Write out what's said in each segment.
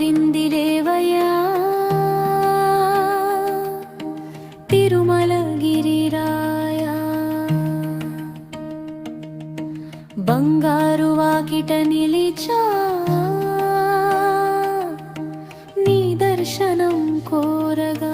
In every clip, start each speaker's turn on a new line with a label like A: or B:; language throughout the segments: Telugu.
A: కరిందిలేవయా తిరుమల గిరిరాయా బంగారు వాకిట నిలిచా నీ దర్శనం కోరగా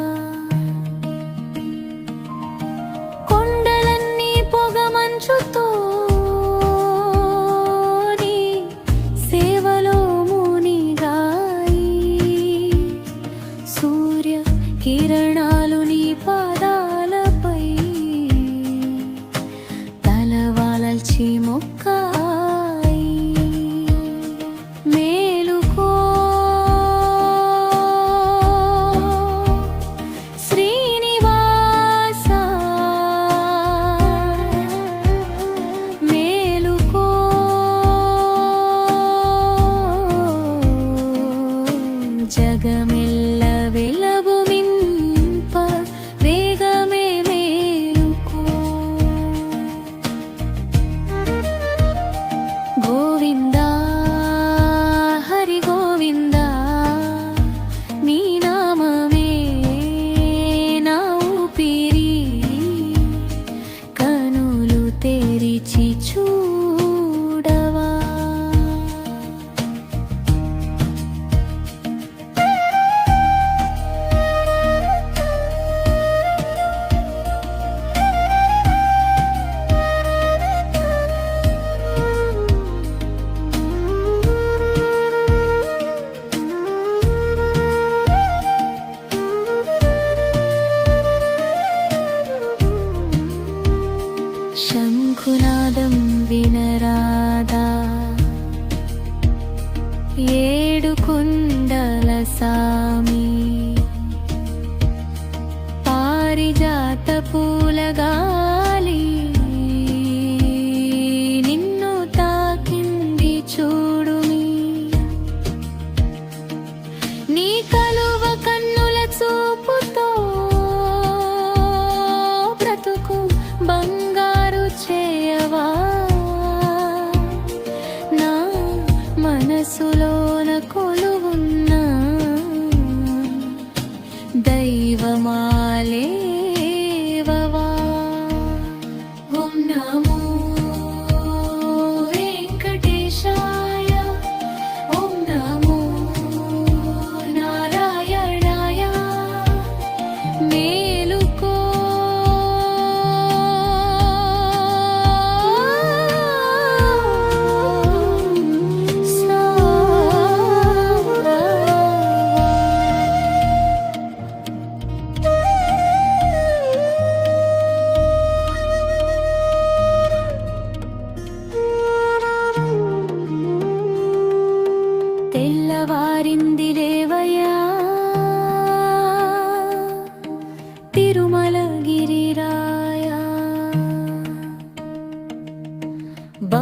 A: శంఖునాదం వినరాదా? ఏడు కుండల సామి. పారిజాత పూలగా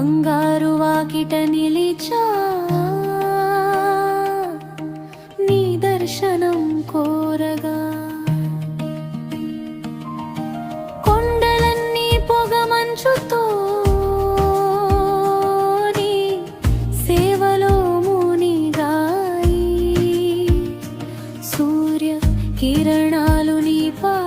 A: బంగారు వాకిట నిలిచా. నీ దర్శనం కోరగా. కొండలన్నీ పొగ మంచుతో సేవలో మునిగాయి. సూర్య కిరణాలు నీ పా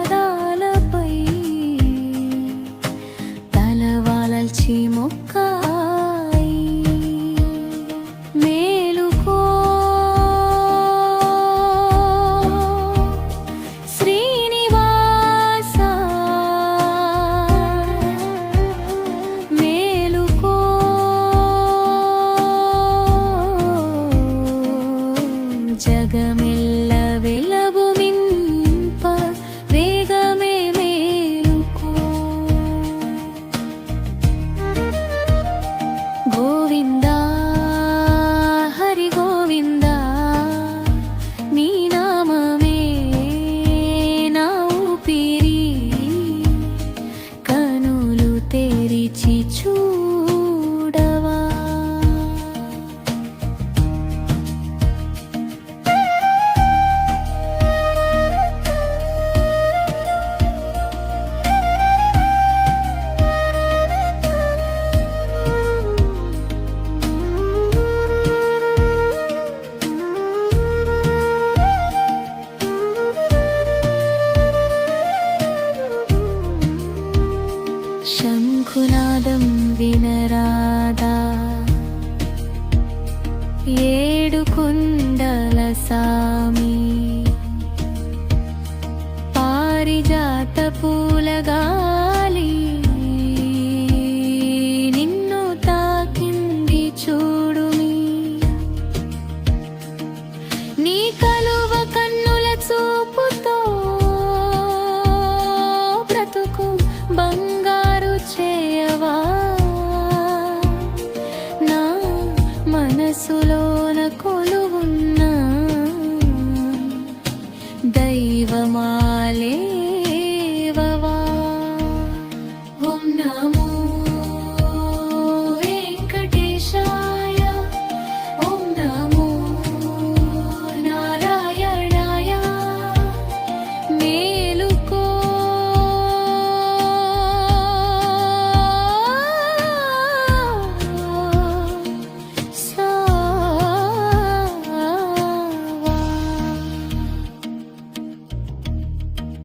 A: रसुलो